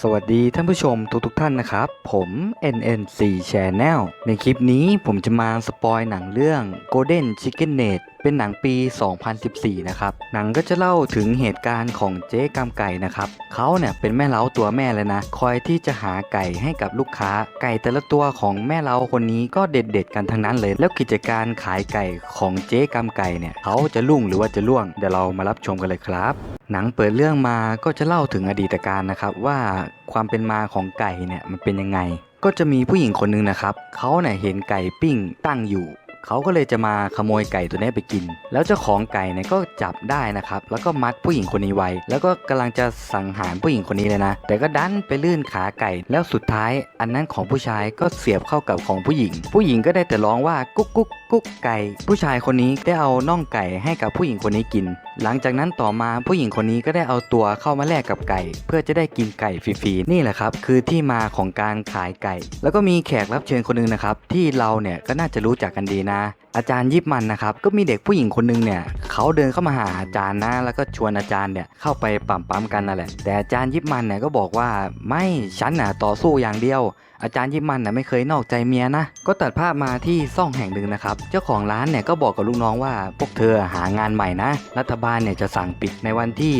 สวัสดีท่านผู้ชมทุกๆทท่านนะครับ ผม NNC Channel ในคลิปนี้ผมจะมาสปอยหนังเรื่อง Golden Chicken n e t เป็นหนังปี 2014 นะครับ หนังก็จะเล่าถึงเหตุการณ์ของเจ๊กำไก่นะครับ เขาเนี่ยเป็นแม่เล้าตัวแม่เลยนะ คอยที่จะหาไก่ให้กับลูกค้า ไก่แต่ละตัวของแม่เล้าคนนี้ก็เด็ดๆกันทั้งนั้นเลย แล้วกิจการขายไก่ของเจ๊กำไก่เนี่ย เขาจะรุ่งหรือว่าจะล่วง เดี๋ยวเรามารับชมกันเลยครับ หนังเปิดเรื่องมาก็จะเล่าถึงอดีตการนะครับว่าความเป็นมาของไก่เนี่ยมันเป็นยังไง ก็จะมีผู้หญิงคนหนึงนะครับ เขาเนี่ยเห็นไก่ปิ้งตั้งอยู่ เขาก็เลยจะมาขโมยไก่ตัวนี้ไปกิน แล้วเจ้าของไก่เนี่ยก็จับได้นะครับ แล้วก็มัดผู้หญิงคนนี้ไว้ แล้วก็กำลังจะสังหารผู้หญิงคนนี้เลยนะ แต่ก็ดันไปลื่นขาไก่ แล้วสุดท้ายอันนั้นของผู้ชายก็เสียบเข้ากับของผู้หญิง ผู้หญิงก็ได้แต่ร้องว่ากุ๊กกุ๊กกุ๊กไก่ ผู้ชายคนนี้ได้เอาน่องไก่ให้กับผู้หญิงคนนี้กิน หลังจากนั้นต่อมาผู้หญิงคนนี้ก็ได้เอาตัวเข้ามาแลกกับไก่ เพื่อจะได้กินไก่ฟรีๆนี่แหละครับ คือที่มาของการขายไก่ แล้วก็มีแขกรับเชิญคนนึงนะครับที่เราเนี่ยก็น่าจะรู้จักกันดีนะอาจารย์ยิบมันนะครับก็มีเด็กผู้หญิงคนหนึงเนี่ยเขาเดินเข้ามาหาอาจารย์นะแล้วก็ชวนอาจารย์เนี่ยเข้าไปปั๊มปั๊มๆกันนั่นแหละแต่อาจารย์ยิบมันเนี่ยก็บอกว่าไม่ฉันน่ะต่อสู้อย่างเดียว อาจารย์ยิบมันน่ะไม่เคยนอกใจเมียนะ ก็ตัดภาพมาที่ซ่องแห่งหนึ่งนะครับ เจ้าของร้านเนี่ยก็บอกกับลูกน้องว่า พวกเธอหางานใหม่นะ รัฐบาลเนี่ยจะสั่งปิดในวันที่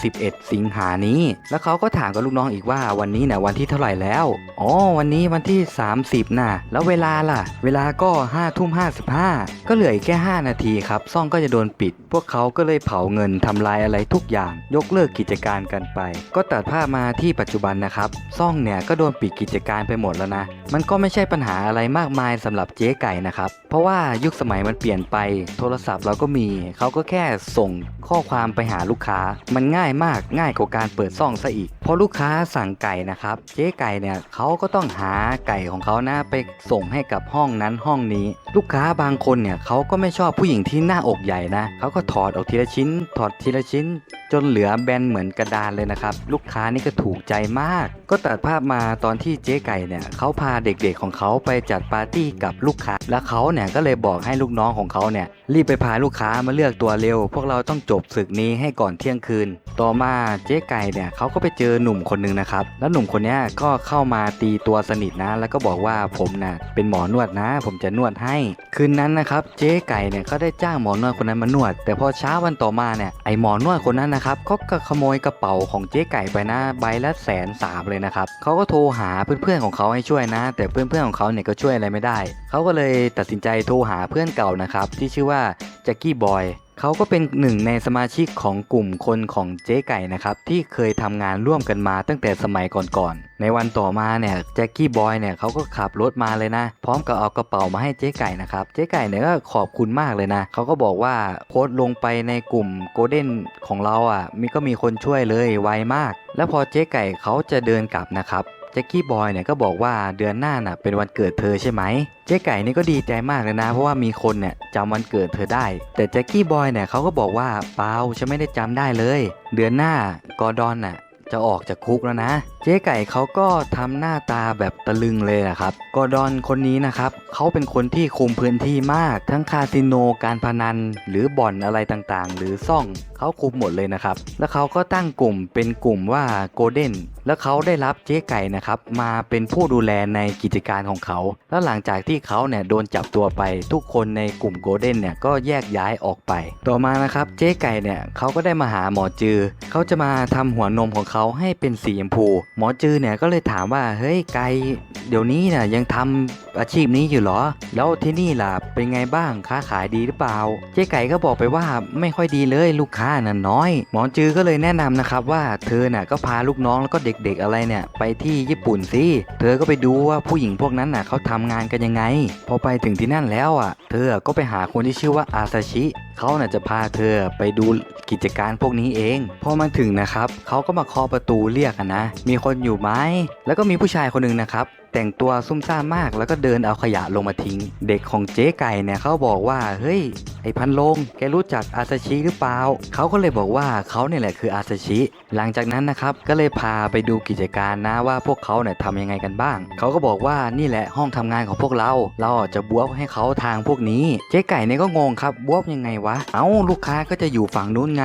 31 สิงหานี้ แล้วเขาก็ถามกับลูกน้องอีกว่าวันนี้เนี่ยวันที่เท่าไหร่แล้ว อ๋อ วันนี้วันที่ 30น่ะ แล้วเวลาล่ะ เวลาก็5ทุ่ม55ก็เหลืออีกแค่ 5 นาทีครับ ซ่องก็จะโดนปิด พวกเขาก็เลยเผาเงินทำลายอะไรทุกอย่าง ยกเลิกกิจการกันไป ก็ตัดภาพมาที่ปัจจุบันนะครับ ซ่องเนี่ยก็โดนปิดกิจการไปหมดแล้วนะ มันก็ไม่ใช่ปัญหาอะไรมากมายสำหรับเจ๊ไก่นะครับ เพราะว่ายุคสมัยมันเปลี่ยนไป โทรศัพท์เราก็มี เขาก็แค่ส่งข้อความไปหาลูกค้า มันง่ายมากง่ายกว่าการเปิดซ่องซะอีกพอลูกค้าสั่งไก่นะครับ เจ๊ไก่เนี่ยเขาก็ต้องหาไก่ของเขานะไปส่งให้กับห้องนั้นห้องนี้ ลูกค้าบางคนเนี่ยเขาก็ไม่ชอบผู้หญิงที่หน้าอกใหญ่นะเขาก็ถอดออกทีละชิ้น ถอดทีละชิ้น จนเหลือแบนเหมือนกระดานเลยนะครับ ลูกค้านี่ก็ถูกใจมากก็ตัดภาพมาตอนที่เจ๊ไก่เนี่ยเขาพาเด็กๆของเขาไปจัดปาร์ตี้กับลูกค้า แล้วเขาเนี่ยก็เลยบอกให้ลูกน้องของเขาเนี่ยรีบไปพาลูกค้ามาเลือกตัวเร็ว พวกเราต้องจบศึกนี้ให้ก่อนเที่ยงคืน ต่อมาเจ๊ไก่เนี่ยเขาก็ไปเจอหนุ่มคนหนึ่งนะครับ แล้วหนุ่มคนนี้ก็เข้ามาตีตัวสนิทนะ แล้วก็บอกว่าผมน่ะเป็นหมอนวดนะ ผมจะนวดให้ คืนนั้นนะครับเจ๊ไก่เนี่ยเขาได้จ้างหมอนวดคนนั้นมานวด แต่พอเช้าวันต่อมาเนี่ยไอหมอนวดคนนั้นนะครับเขาก็ขโมยกระเป๋าของเจ๊ไก่ไปนะใบละแสนสามเลยนะครับเขาก็โทรหาเพื่อนๆของเขาให้ช่วยนะ แต่เพื่อนๆของเขาเนี่ยก็ช่วยอะไรไม่ได้เขาก็เลยตัดสินใจโทรหาเพื่อนเก่านะครับที่ชื่อว่าแจ็คกี้บอยเขาก็เป็นหนึ่งในสมาชิกของกลุ่มคนของเจ๊ไก่นะครับที่เคยทำงานร่วมกันมาตั้งแต่สมัยก่อนๆในวันต่อมาเนี่ยแจ็คกี้บอยเนี่ยเขาก็ขับรถมาเลยนะ พร้อมกับเอากระเป๋ามาให้เจ๊ไก่นะครับเจ๊ไก่เนี่ยก็ขอบคุณมากเลยนะเขาก็บอกว่าโพสต์ลงไปในกลุ่มโกลเด้นของเราอะมีก็มีคนช่วยเลยไวมาก แล้วพอเจ๊ไก่เขาจะเดินกลับนะครับ จ็คกี้บอยเนี่ยก็บอกว่าเดือนหน้าน่ะเป็นวันเกิดเธอใช่ไหม เจ๊ไก่นี่ก็ดีใจมากเลยนะ เพราะว่ามีคนเนี่ยจำวันเกิดเธอได้ แต่แจ็คกี้บอยเนี่ยเขาก็บอกว่าเปล่าฉันไม่ได้จำได้เลย เดือนหน้ากอร์ดอนน่ะ จะออกจากคุกแล้วนะ เจ๊ไก่เขาก็ทำหน้าตาแบบตะลึงเลยนะครับกอดอนคนนี้นะครับเขาเป็นคนที่คุมพื้นที่มาก ทั้งคาสิโนการพนัน หรือบ่อนอะไรต่างๆ หรือซ่องเขาคุมหมดเลยนะครับ แล้วเขาก็ตั้งกลุ่มเป็นกลุ่มว่าโกลเด้นแล้วเขาได้รับเจ๊ไก่นะครับมาเป็นผู้ดูแลในกิจการของเขา แล้วหลังจากที่เขาเนี่ยโดนจับตัวไป ทุกคนในกลุ่มโกลเด้นเนี่ยก็แยกย้ายออกไป ต่อมานะครับเจ๊ไก่เนี่ยเขาก็ได้มาหาหมอจือเขาจะมาทำหัวนมของเขาขาให้เป็นสีชมพู หมอจือเนี่ยก็เลยถามว่าเฮ้ยไก่เดี๋ยวนี้เนี่ยยังทำ อาชีพนี้อยู่หรอ แล้วที่นี่ล่ะเป็นไงบ้างค้าขายดีหรือเปล่า เจ๊ไก่ก็บอกไปว่าไม่ค่อยดีเลยลูกค้าน่ะน้อย หมอจือก็เลยแนะนำนะครับว่าเธอน่ะก็พาลูกน้องแล้วก็เด็กๆอะไรเนี่ยไปที่ญี่ปุ่นสิ เธอก็ไปดูว่าผู้หญิงพวกนั้นน่ะเขาทำงานกันยังไง พอไปถึงที่นั่นแล้วอะ เธอก็ไปหาคนที่ชื่อว่าอาซาชิเขาน่ะจะพาเธอไปดูกิจการพวกนี้เอง พอมาถึงนะครับเขาก็มาเคาะประตูเรียกนะ มีคนอยู่ไหมแล้วก็มีผู้ชายคนหนึ่งนะครับ แต่งตัวซุ่มซ่ามมากแล้วก็เดินเอาขยะลงมาทิ้ง เด็กของเจ๊ไก่เนี่ยเขาบอกว่าเฮ้ยไอพันโลงแกรู้จักอาซาชิหรือเปล่าเขาก็เลยบอกว่าเขาเนี่ยแหละคืออาซาชิ หลังจากนั้นนะครับก็เลยพาไปดูกิจการนะว่าพวกเขาเนี่ยทำยังไงกันบ้าง เขาก็บอกว่านี่แหละห้องทำงานของพวกเรา เราจะบวบให้เขาทางพวกนี้ เจ๊ไก่เนี่ยก็งงครับบวบยังไงวะ เอ้าลูกค้าก็จะอยู่ฝั่งนู้นไง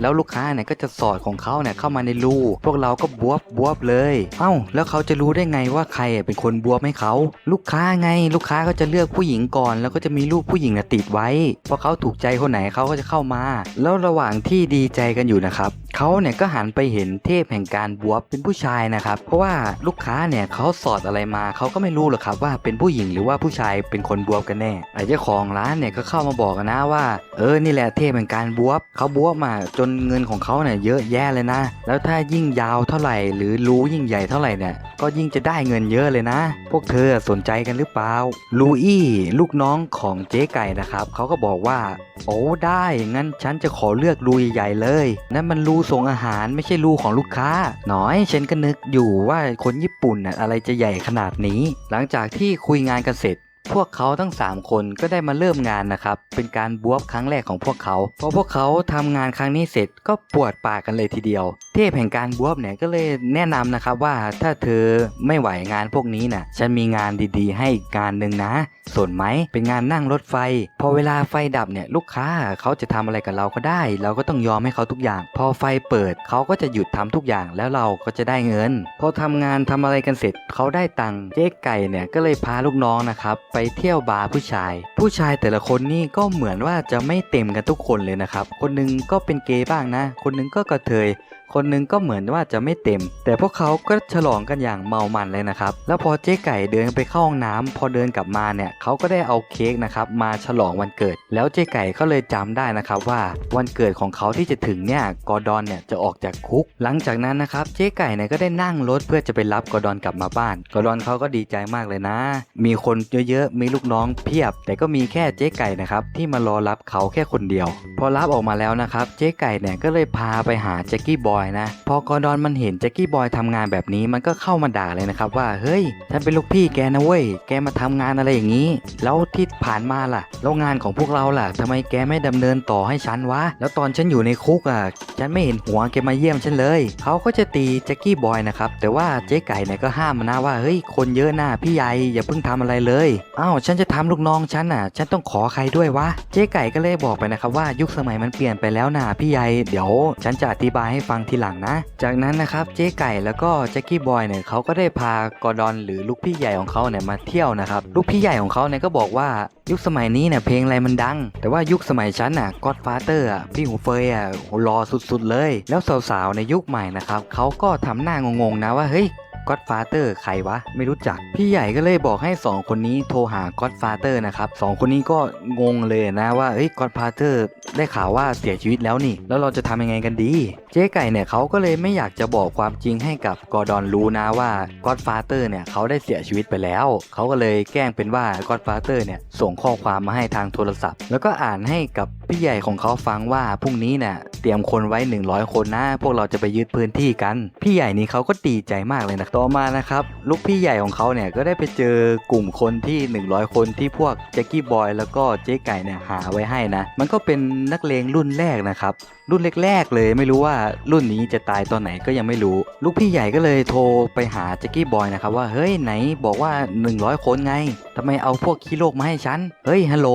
แล้วลูกค้าเนี่ยก็จะสอดของเขาเนี่ยเข้ามาในรูพวกเราก็บวบบวบเลย เอ้าแล้วเขาจะรู้ได้ไงว่าใครอะเป็นคนบวบให้เขา ลูกค้าไง ลูกค้าก็จะเลือกผู้หญิงก่อน แล้วก็จะมีรูปผู้หญิงนะติดไว้พอเขาถูกใจคนไหนเขาก็จะเข้ามา แล้วระหว่างที่ดีใจกันอยู่นะครับเขาเนี่ยก็หันไปเห็นเทพแห่งการบวบเป็นผู้ชายนะครับ เพราะว่าลูกค้าเนี่ยเขาสอดอะไรมาเขาก็ไม่รู้หรอกครับว่าเป็นผู้หญิงหรือว่าผู้ชายเป็นคนบวบกันแน่ไอ้เจ้าของร้านเนี่ยก็เข้ามาบอกนนะว่า เออนี่แหละเทพแห่งการบวบเขาบวบมาจนเงินของเขาเนี่ยเยอะแยะเลยนะ แล้วถ้ายิ่งยาวเท่าไหร่ หรือรู้ยิ่งใหญ่เท่าไหร่เนี่ยก็ยิ่งจะได้เงินเยอะเลยนะ พวกเธอสนใจกันหรือเปล่า ลูอี้ลูกน้องของเจ๊ไก่นะครับ เขาก็บอกว่า โอ้ได้ งั้นฉันจะขอเลือกรูใหญ่ๆเลย นั่นมันรูส่งอาหารไม่ใช่รูของลูกค้า หน่อยฉันก็นึกอยู่ว่าคนญี่ปุ่นน่ะอะไรจะใหญ่ขนาดนี้ หลังจากที่คุยงานกันเสร็จ พวกเขาทั้ง 3 คนก็ได้มาเริ่มงานนะครับ เป็นการบวบครั้งแรกของพวกเขาพอพวกเขาทำงานครั้งนี้เสร็จก็ปวดปากกันเลยทีเดียว เทพแห่งการบวบเนี่ยก็เลยแนะนำนะครับว่าถ้าเธอไม่ไหวงานพวกนี้น่ะฉันมีงานดีๆ ให้อีกงานหนึ่งนะสนไหมเป็นงานนั่งรถไฟ พอเวลาไฟดับเนี่ยลูกค้าเขาจะทำอะไรกับเราก็ได้ เราก็ต้องยอมให้เขาทุกอย่าง พอไฟเปิดเขาก็จะหยุดทำทุกอย่างแล้วเราก็จะได้เงิน พอทำงานทำอะไรกันเสร็จเขาได้ตังค์เจ๊ไก่เนี่ยก็เลยพาลูกน้องนะครับไปเที่ยวบาร์ผู้ชาย ผู้ชายแต่ละคนนี่ก็เหมือนว่าจะไม่เต็มกันทุกคนเลยนะครับ คนหนึงก็เป็นเกย์บ้างนะ คนหนึงก็กระเทย คนหนึงก็เหมือนว่าจะไม่เต็ม แต่พวกเขาก็ฉลองกันอย่างเมามันเลยนะครับ แล้วพอเจ๊ไก่เดินไปเข้าห้องน้ำพอเดินกลับมาเนี่ยเขาก็ได้เอาเค้กนะครับมาฉลองวันเกิด แล้วเจ๊ไก่ก็เลยจำได้นะครับว่าวันเกิดของเขาที่จะถึงเนี่ยกอร์ดอนเนี่ยจะออกจากคุก หลังจากนั้นนะครับเจ๊ไก่เนี่ยก็ได้นั่งรถเพื่อจะไปรับกอร์ดอนกลับมาบ้านกอร์ดอนเขาก็ดีใจมากเลยนะ มีคนเยอะๆมีลูกน้องเพียบ แต่ก็มีแค่เจ๊ไก่นะครับที่มารอรับเขาแค่คนเดียว พอรับออกมาแล้วนะครับเจ๊ไก่เนี่ยก็เลยพาไปหาแจ็คกี้บอยนะ พอกอร์ดอนมันเห็นแจ็คกี้บอยทำงานแบบนี้มันก็เข้ามาด่าเลยนะครับว่าเฮ้ยฉันเป็นลูกพี่แกนะเว้ยแกมาทำงานอะไรอย่างนี้ แล้วที่ผ่านมาล่ะ แล้วงานของพวกเราล่ะทำไมแกไม่ดำเนินต่อให้ฉันวะ แล้วตอนฉันอยู่ในคุกอะฉันไม่เห็นหัวแกมาเยี่ยมฉันเลยเขาก็จะตีแจ็คกี้บอยนะครับแต่ว่าเจ๊ไก่เนี่ยก็ห้ามมันะว่าเฮ้ยคนเยอะหน้าพี่ใหญ่อย่าเพิ่งทำอะไรเลยอ้าวฉันจะทำลูกน้องฉันอะ ฉันต้องขอใครด้วยวะเจ๊ไก่ก็เลยบอกไปนะครับว่ายุคสมัยมันเปลี่ยนไปแล้วนะพี่ใหญ่เดี๋ยว ฉันจะอธิบายให้ฟังทีหลังนะ จากนั้นนะครับเจ๊ไก่แล้วก็แจ็คกี้บอยเนี่ยเขาก็ได้พากอร์ดอนหรือลูกพี่ใหญ่ของเขาเนี่ยมาเที่ยวนะครับลูกพี่ใหญ่ของเขาเนี่ยก็บอกว่ายุคสมัยนี้เนี่ยเพลงอะไรมันดัง แต่ว่ายุคสมัยฉันน่ะก็อดฟาเตอร์อะพี่หูเฟยอะรอสุดๆเลย แล้วสาวๆในยุคใหม่นะครับเขาก็ทำหน้างงๆนะว่าเฮ้ย ก็อดฟาเตอร์ใครวะ ไม่รู้จัก พี่ใหญ่ก็เลยบอกให้ 2 คนนี้โทรหาก็อดฟาเตอร์นะครับสองคนนี้ก็งงเลยนะว่าเฮ้ยก็อดฟาเตอร์ได้ข่าวว่าเสียชีวิตแล้วนี่ แล้วเราจะทำยังไงกันดี เจ๊ไก่เนี่ยเขาก็เลยไม่อยากจะบอกความจริงให้กับกอร์ดอนรู้นะว่าก็อดฟาเตอร์เนี่ยเขาได้เสียชีวิตไปแล้ว เขาก็เลยแกล้งเป็นว่าก็อดฟาเตอร์เนี่ยส่งข้อความมาให้ทางโทรศัพท์ แล้วก็อ่านให้กับพี่ใหญ่ของเขาฟังว่าพรุ่งนี้เนี่ย เตรียมคนไว้ 100 คนนะ พวกเราจะไปยึดพื้นที่กัน พี่ใหญ่นี่เขาก็ดีใจมากเลยนะต่อมานะครับลูกพี่ใหญ่ของเขาเนี่ยก็ได้ไปเจอกลุ่มคนที่ 100 คนที่พวกแจ็คกี้บอยแล้วก็เจ๊ไก่เนี่ยหาไว้ให้นะมันก็เป็นนักเลงรุ่นแรกนะครับรุ่นแรกๆเลยไม่รู้ว่ารุ่นนี้จะตายตอนไหนก็ยังไม่รู้ ลูกพี่ใหญ่ก็เลยโทรไปหาแจ็คกี้บอยนะครับว่าเฮ้ยไหนบอกว่า 100 คนไงทำไมเอาพวกขี้โลกมาให้ฉันเฮ้ยฮัลโหล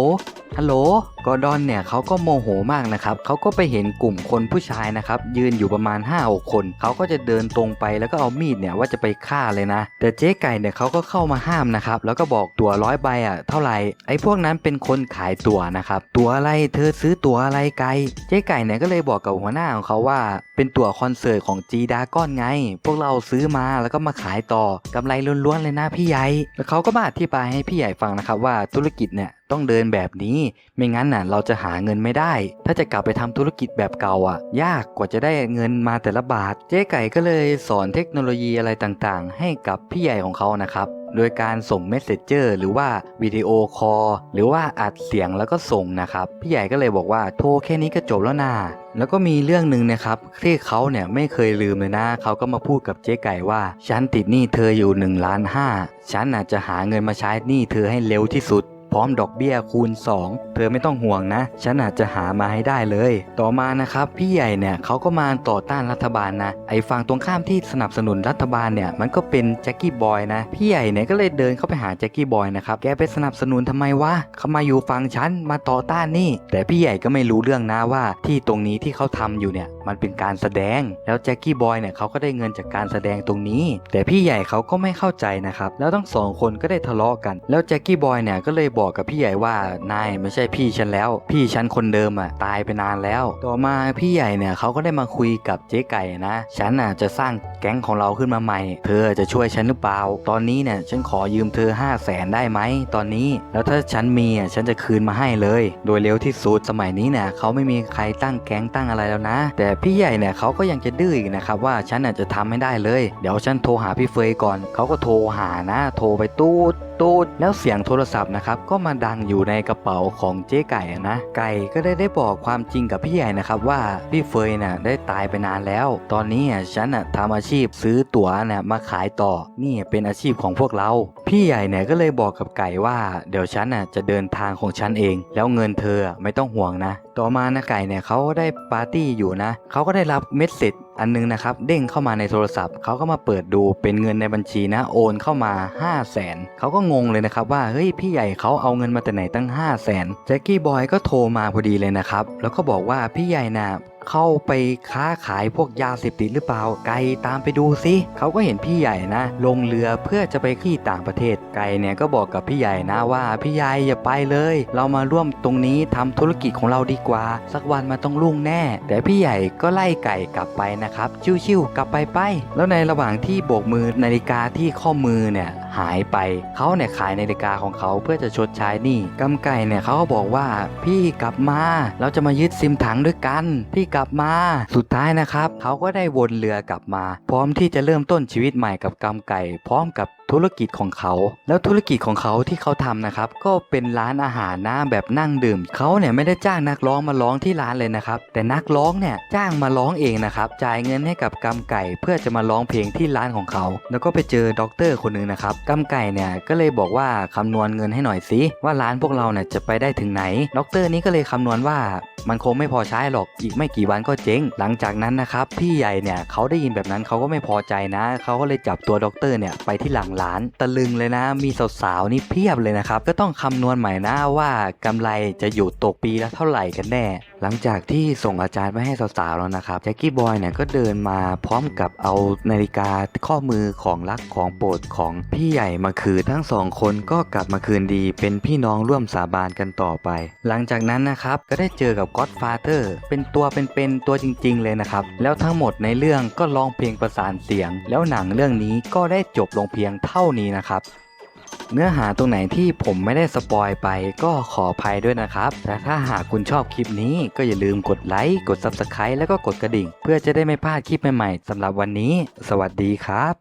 ฮัลโหลกอร์ดอนเนี่ยเขาก็โมโหมากนะครับเขาก็ไปเห็นกลุ่มคนผู้ชายนะครับยืนอยู่ประมาณ5-6คนเขาก็จะเดินตรงไปแล้วก็เอามีดเนี่ยว่าจะไปฆ่าเลยนะ แต่เจ๊ไก่เนี่ยเขาก็เข้ามาห้ามนะครับแล้วก็บอกตั๋วร้อยใบอะเท่าไหร่ไอ้พวกนั้นเป็นคนขายตั๋วนะครับตั๋วอะไรเธอซื้อตั๋วอะไรไกลเจ๊ไก่เนี่ยก็เลยบอกกับหัวหน้าของเขาว่า เป็นตั๋วคอนเสิร์ตของจีดาก้อนไง พวกเราซื้อมาแล้วก็มาขายต่อกำไรล้วนๆเลยนะพี่ใหญ่แล้วเขาก็มาอธิบายให้พี่ใหญ่ฟังนะครับว่าธุรกิจเนี่ย ต้องเดินแบบนี้ ไม่งั้นน่ะเราจะหาเงินไม่ได้ ถ้าจะกลับไปทำธุรกิจแบบเก่าอะ ยากกว่าจะได้เงินมาแต่ละบาท เจ๊ไก่ก็เลยสอนเทคโนโลยีอะไรต่างๆ ให้กับพี่ใหญ่ของเขานะครับโดยการส่งเมสเซจเจอร์หรือว่าวิดีโอคอลหรือว่าอัดเสียงแล้วก็ส่งนะครับ พี่ใหญ่ก็เลยบอกว่าโทรแค่นี้ก็จบแล้วนาแล้วก็มีเรื่องหนึ่งนะครับที่เขาเนี่ยไม่เคยลืมเลยนะเขาก็มาพูดกับเจ๊ไก่ว่า ฉันติดหนี้เธออยู่1ล้านห้าฉันอาจจะหาเงินมาใช้หนี้เธอให้เร็วที่สุด พร้อมดอกเบี้ยคูณ 2 เธอไม่ต้องห่วงนะ ฉันอาจจะหามาให้ได้เลย ต่อมานะครับพี่ใหญ่เนี่ยเขาก็มาต่อต้านรัฐบาลนะ ไอ้ฝั่งตรงข้ามที่สนับสนุนรัฐบาลเนี่ยมันก็เป็นแจ็คกี้บอยนะ พี่ใหญ่เนี่ยก็เลยเดินเข้าไปหาแจ็คกี้บอยนะครับแกไปสนับสนุนทำไมวะเขามาอยู่ฝั่งฉันมาต่อต้านนี่ แต่พี่ใหญ่ก็ไม่รู้เรื่องนะว่าที่ตรงนี้ที่เขาทำอยู่เนี่ย มันเป็นการแสดง แล้วแจ็คกี้บอยเนี่ยเขาก็ได้เงินจากการแสดงตรงนี้ แต่พี่ใหญ่เขาก็ไม่เข้าใจนะครับ แล้วทั้งสองคนก็ได้ทะเลาะกัน แล้วแจ็คกี้บอยเนี่ยก็เลยบอกกับพี่ใหญ่ว่านายไม่ใช่พี่ฉันแล้ว พี่ฉันคนเดิมอะตายไปนานแล้ว ต่อมาพี่ใหญ่เนี่ยเขาก็ได้มาคุยกับเจ๊ไก่นะ ฉันน่ะจะสร้างแก๊งของเราขึ้นมาใหม่ เธอจะช่วยฉันหรือเปล่า ตอนนี้เนี่ยฉันขอยืมเธอ 5 0 0แสนได้ไหมตอนนี้ แล้วถ้าฉันมีอะฉันจะคืนมาให้เลย โดยเร็วที่สุดสมัยนี้เนี่ยเขาไม่มีใครตั้งแก๊งตั้งอะไรแล้วนะ แต่พี่ใหญ่เนี่ยเขาก็ยังจะดื้ออีกนะครับว่าฉันน่ะจะทำไม่ได้เลย เดี๋ยวฉันโทรหาพี่เฟยก่อน เขาก็โทรหานะ โทรไปตูด ตูดแล้วเสียงโทรศัพท์นะครับก็มาดังอยู่ในกระเป๋าของเจ๊ไก่นะ ไก่ก็ได้ได้บอกความจริงกับพี่ใหญ่นะครับว่าพี่เฟยน่ะได้ตายไปนานแล้ว ตอนนี้อะฉันน่ะทำอาชีพซื้อตั๋วน่ะมาขายต่อ นี่เป็นอาชีพของพวกเรา พี่ใหญ่เนี่ยก็เลยบอกกับไก่ว่า เดี๋ยวฉันน่ะจะเดินทางของฉันเอง แล้วเงินเธอไม่ต้องห่วงนะ ต่อมานะไก่เนี่ยเขาก็ได้ปาร์ตี้อยู่นะเขาก็ได้รับเมสเซจ อันนึงนะครับเด้งเข้ามาในโทรศัพท์เขาก็มาเปิดดูเป็นเงินในบัญชีนะโอนเข้ามา 5 0 0แสนเขาก็งงเลยนะครับว่าเฮ้ยพี่ใหญ่เขาเอาเงินมาแต่ไหนตั้ง 5 0 0แสนแจ็คกี้บอยก็โทรมาพอดีเลยนะครับแล้วก็บอกว่าพี่ใหญ่น่ะ เข้าไปค้าขายพวกยาเสพติดหรือเปล่า ไก่ตามไปดูสิเขาก็เห็นพี่ใหญ่นะ ลงเรือเพื่อจะไปที่ต่างประเทศ ไก่เนี่ยก็บอกกับพี่ใหญ่นะว่าพี่ใหญ่อย่าไปเลย เรามาร่วมตรงนี้ทำธุรกิจของเราดีกว่า สักวันมันต้องรุ่งแน่ แต่พี่ใหญ่ก็ไล่ไก่กลับไปนะครับ ชิวๆกลับไปไป แล้วในระหว่างที่โบกมือนาฬิกาที่ข้อมือเนี่ยหายไป เขาเนี่ยขายนาฬิกาของเขาเพื่อจะชดใช้หนี้กำไก่เนี่ยเขาก็บอกว่าพี่กลับมา เราจะมายึดซิมถังด้วยกัน พี่กลับมา สุดท้ายนะครับ เขาก็ได้วนเรือกลับมา พร้อมที่จะเริ่มต้นชีวิตใหม่กับกำไก่ พร้อมกับ ธุรกิจของเขา แล้วธุรกิจของเขาที่เขาทำนะครับ ก็เป็นร้านอาหารนะแบบนั่งดื่มเขาเนี่ยไม่ได้จ้างนักร้องมาร้องที่ร้านเลยนะครับ แต่นักร้องเนี่ยจ้างมาร้องเองนะครับจ่ายเงินให้กับกำไก่เพื่อจะมาร้องเพลงที่ร้านของเขา แล้วก็ไปเจอด็อกเตอร์คนหนึ่งนะครับกำไก่เนี่ยก็เลยบอกว่าคำนวณเงินให้หน่อยสิว่าร้านพวกเราเนี่ยจะไปได้ถึงไหนด็อกเตอร์นี้ก็เลยคำนวณว่ามันคงไม่พอใช้หรอกอีกไม่กี่วันก็เจ๊ง หลังจากนั้นนะครับพี่ใหญ่เนี่ยเขาได้ยินแบบนั้นเขาก็ไม่พอใจนะเขาก็เลยจับตัวด็อกเตอร์เนี่ยไปที่หลังล้าน ตะลึงเลยนะ มีสาวๆนี่เพียบเลยนะครับ ก็ต้องคำนวณใหม่นะว่ากำไรจะอยู่ตกปีละเท่าไหร่กันแน่หลังจากที่ส่งอาจารย์ไปให้สาวๆแล้วนะครับแจ็คกี้บอยเนี่ยก็เดินมาพร้อมกับเอานาฬิกาข้อมือของรักของโปรดของพี่ใหญ่มาคืนทั้งสองคนก็กลับมาคืนดี เป็นพี่น้องร่วมสาบานกันต่อไป หลังจากนั้นนะครับก็ได้เจอกับ Godfather เป็นตัวเป็นๆตัวจริง ๆ เลยนะครับ แล้วทั้งหมดในเรื่องก็ร้องเพลงประสานเสียง แล้วหนังเรื่องนี้ก็ได้จบลงเพียงเท่านี้นะครับ เนื้อหาตรงไหนที่ผมไม่ได้สปอยไปก็ขออภัยด้วยนะครับ แต่ถ้าหากคุณชอบคลิปนี้ก็อย่าลืมกดไลค์ กด Subscribe แล้วก็กดกระดิ่ง เพื่อจะได้ไม่พลาดคลิปใหม่ๆสำหรับวันนี้ สวัสดีครับ